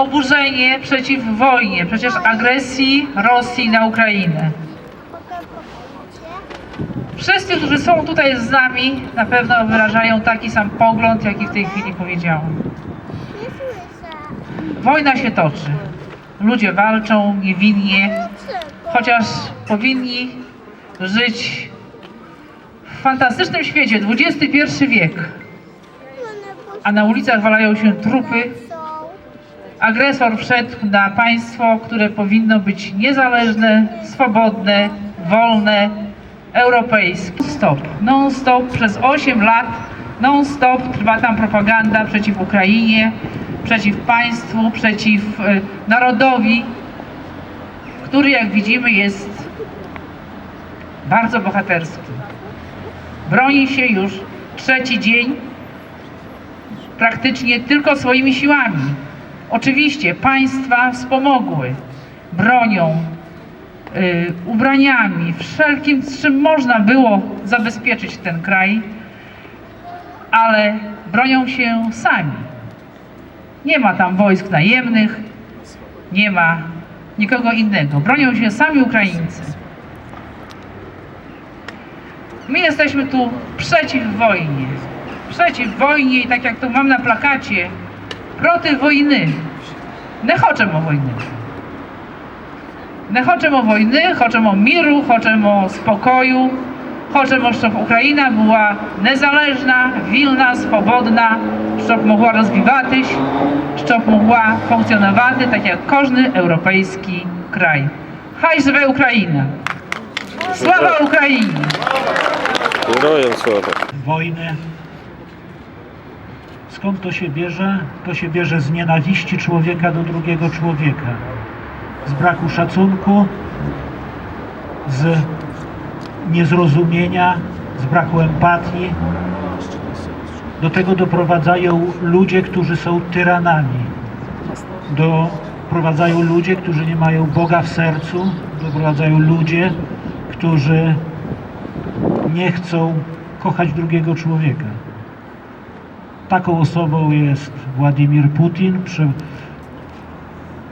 oburzenie przeciw wojnie, przecież agresji Rosji na Ukrainę. Wszyscy, którzy są tutaj z nami, na pewno wyrażają taki sam pogląd, jaki w tej chwili powiedziałam. Wojna się toczy. Ludzie walczą niewinnie, chociaż powinni żyć w fantastycznym świecie, XXI wiek, a na ulicach walają się trupy. Agresor wszedł na państwo, które powinno być niezależne, swobodne, wolne, europejskie. Stop. Non-stop przez 8 lat non-stop trwa tam propaganda przeciw Ukrainie, przeciw państwu, przeciw e, narodowi, który jak widzimy jest bardzo bohaterski. Broni się już trzeci dzień praktycznie tylko swoimi siłami. Oczywiście państwa wspomogły bronią, y, ubraniami, wszelkim, z czym można było zabezpieczyć ten kraj, ale bronią się sami. Nie ma tam wojsk najemnych, nie ma nikogo innego. Bronią się sami Ukraińcy. My jesteśmy tu przeciw wojnie. Przeciw wojnie i tak jak tu mam na plakacie, проти війни. Не хочемо війни. Не хочемо війни, хочемо миру, хочемо спокою. Хочемо, щоб Україна була незалежна, вільна, свободна, щоб могла розвиватись, щоб могла функціонувати так, як кожен європейський край. Хай живе Україна! Слава Україні! Героям слава. wojny. Skąd to się bierze? To się bierze z nienawiści człowieka do drugiego człowieka, z braku szacunku, z niezrozumienia, z braku empatii. Do tego doprowadzają ludzie, którzy są tyranami. Doprowadzają ludzie, którzy nie mają Boga w sercu. Doprowadzają ludzie, którzy nie chcą kochać drugiego człowieka. Taką osobą jest Władimir Putin,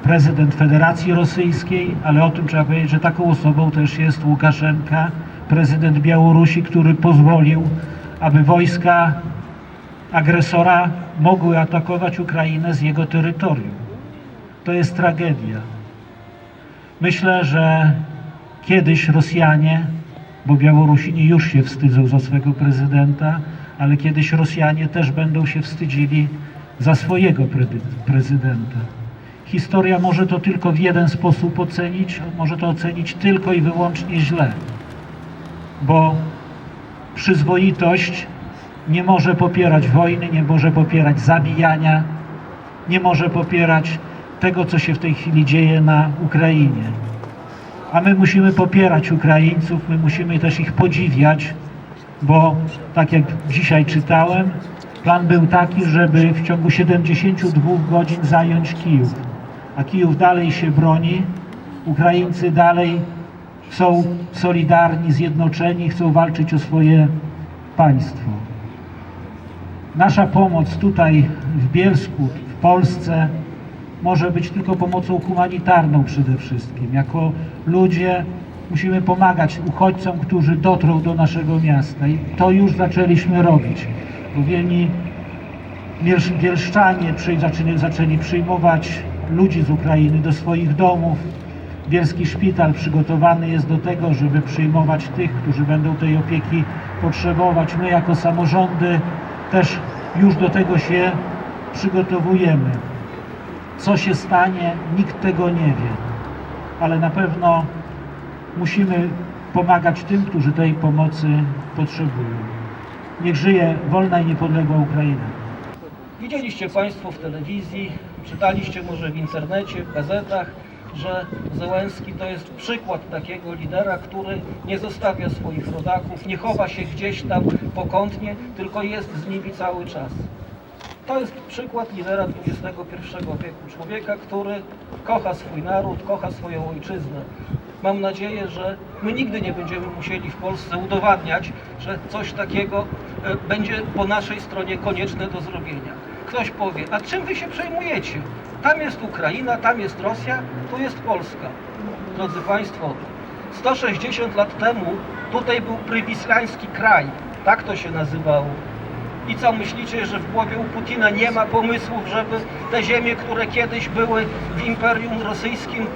prezydent Federacji Rosyjskiej, ale o tym trzeba powiedzieć, że taką osobą też jest Łukaszenka, prezydent Białorusi, który pozwolił, aby wojska agresora mogły atakować Ukrainę z jego terytorium. To jest tragedia. Myślę, że kiedyś Rosjanie, bo Białorusini już się wstydzą za swego prezydenta, ale kiedyś Rosjanie też będą się wstydzili za swojego pre- prezydenta. Historia może to tylko w jeden sposób ocenić, może to ocenić tylko i wyłącznie źle, bo przyzwoitość nie może popierać wojny, nie może popierać zabijania, nie może popierać tego, co się w tej chwili dzieje na Ukrainie. A my musimy popierać Ukraińców, my musimy też ich podziwiać, bo tak jak dzisiaj czytałem, plan był taki, żeby w ciągu 72 godzin zająć Kijów. A Kijów dalej się broni, Ukraińcy dalej są solidarni, zjednoczeni, chcą walczyć o swoje państwo. Nasza pomoc tutaj w Bielsku, w Polsce może być tylko pomocą humanitarną przede wszystkim. Jako ludzie musimy pomagać uchodźcom, którzy dotrą do naszego miasta i to już zaczęliśmy robić. Bo wielni Bielsz- bielszczanie zaczęli, zaczęli przyjmować ludzi z Ukrainy do swoich domów. Bielski szpital przygotowany jest do tego, żeby przyjmować tych, którzy będą tej opieki potrzebować. My jako samorządy też już do tego się przygotowujemy. Co się stanie, nikt tego nie wie, ale na pewno musimy pomagać tym, którzy tej pomocy potrzebują. Niech żyje wolna i niepodległa Ukraina. Widzieliście Państwo w telewizji, czytaliście może w internecie, w gazetach, że Zełenski to jest przykład takiego lidera, który nie zostawia swoich rodaków, nie chowa się gdzieś tam pokątnie, tylko jest z nimi cały czas. To jest przykład lidera XXI wieku, człowieka, który kocha swój naród, kocha swoją ojczyznę. Mam nadzieję, że my nigdy nie będziemy musieli w Polsce udowadniać, że coś takiego e, będzie po naszej stronie konieczne do zrobienia. Ktoś powie, a czym wy się przejmujecie? Tam jest Ukraina, tam jest Rosja, tu jest Polska. Drodzy Państwo, 160 lat temu tutaj był prywislański kraj, tak to się nazywało. I co myślicie, że w głowie u Putina nie ma pomysłów, żeby te ziemie, które kiedyś były w Imperium Rosyjskim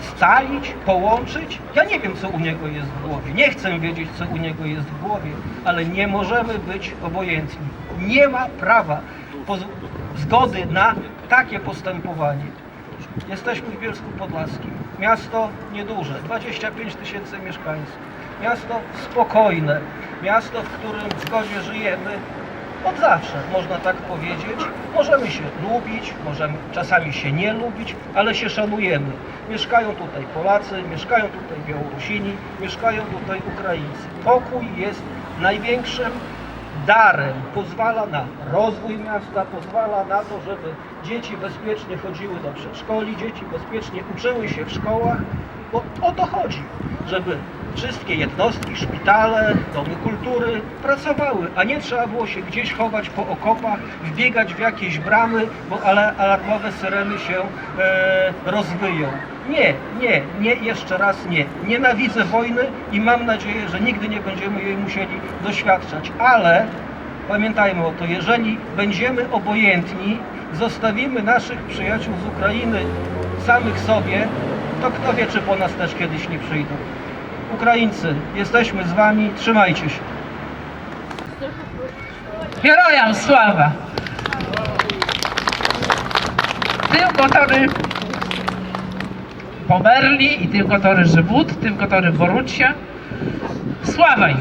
scalić, połączyć? Ja nie wiem, co u niego jest w głowie. Nie chcę wiedzieć, co u niego jest w głowie, ale nie możemy być obojętni. Nie ma prawa zgody na takie postępowanie. Jesteśmy w Bielsku Podlaskim. Miasto nieduże, 25 tysięcy mieszkańców. Miasto spokojne, miasto, w którym w zgodzie żyjemy od zawsze, można tak powiedzieć. Możemy się lubić, możemy czasami się nie lubić, ale się szanujemy. Mieszkają tutaj Polacy, mieszkają tutaj Białorusini, mieszkają tutaj Ukraińcy. Pokój jest największym darem, pozwala na rozwój miasta, pozwala na to, żeby dzieci bezpiecznie chodziły do przedszkoli, dzieci bezpiecznie uczyły się w szkołach, bo o to chodzi, żeby wszystkie jednostki, szpitale, domy kultury pracowały, a nie trzeba było się gdzieś chować po okopach, wbiegać w jakieś bramy, bo alarmowe syreny się e, rozwyją. Nie, nie, nie, jeszcze raz nie. Nienawidzę wojny i mam nadzieję, że nigdy nie będziemy jej musieli doświadczać, ale pamiętajmy o to, jeżeli będziemy obojętni, zostawimy naszych przyjaciół z Ukrainy samych sobie, to kto wie, czy po nas też kiedyś nie przyjdą. Ukraińcy, jesteśmy z Wami, trzymajcie się. Herojam sława! Tylko tory Pomerli i tylko tory Żywód, tylko tory Borucia. Sława im!